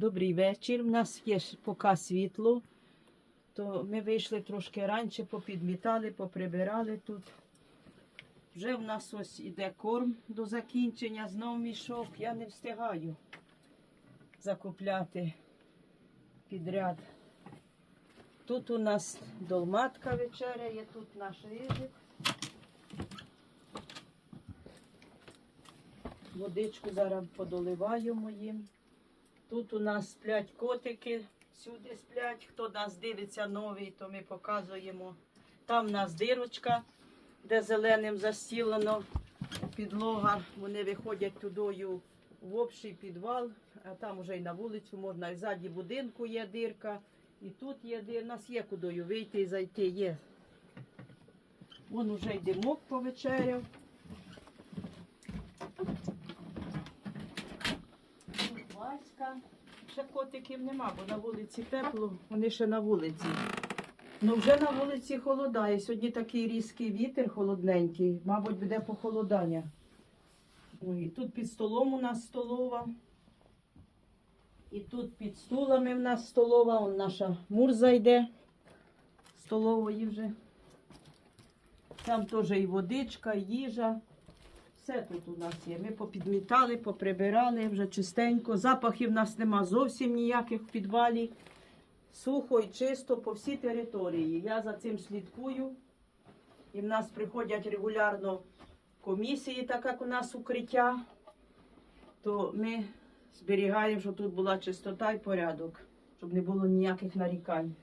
Добрий вечір. У нас є поки світло, то ми вийшли трошки раніше, попідмітали, поприбирали тут. Вже в нас ось іде корм до закінчення, знов мішок. Я не встигаю закупляти підряд. Тут у нас долматка вечеряє, тут наш рижик. Водичку зараз подоливаю їм. Тут у нас сплять котики, всюди сплять. Хто нас дивиться новий, то ми показуємо. Там у нас дирочка, де зеленим застілено підлога. Вони виходять тудою в общий підвал, а там вже й на вулицю можна. І ззаді будинку є дирка, і тут є дир. Нас є кудою вийти і зайти. Є. Вон уже й димок повечеряв. Тут Васька. Ще котиків нема, бо на вулиці тепло, вони ще на вулиці. Ну вже на вулиці холодає. Сьогодні такий різкий вітер холодненький, мабуть, буде похолодання. Ой, тут під столом у нас столова. І тут під стулами в нас столова. Он наша мурза йде столової вже. Там теж і водичка, і їжа. Все тут у нас є. Ми попідмітали, поприбирали вже чистенько. Запахів в нас нема зовсім ніяких в підвалі. Сухо і чисто по всій території. Я за цим слідкую. І в нас приходять регулярно комісії, так як у нас укриття, то ми зберігаємо, щоб тут була чистота і порядок, щоб не було ніяких нарікань.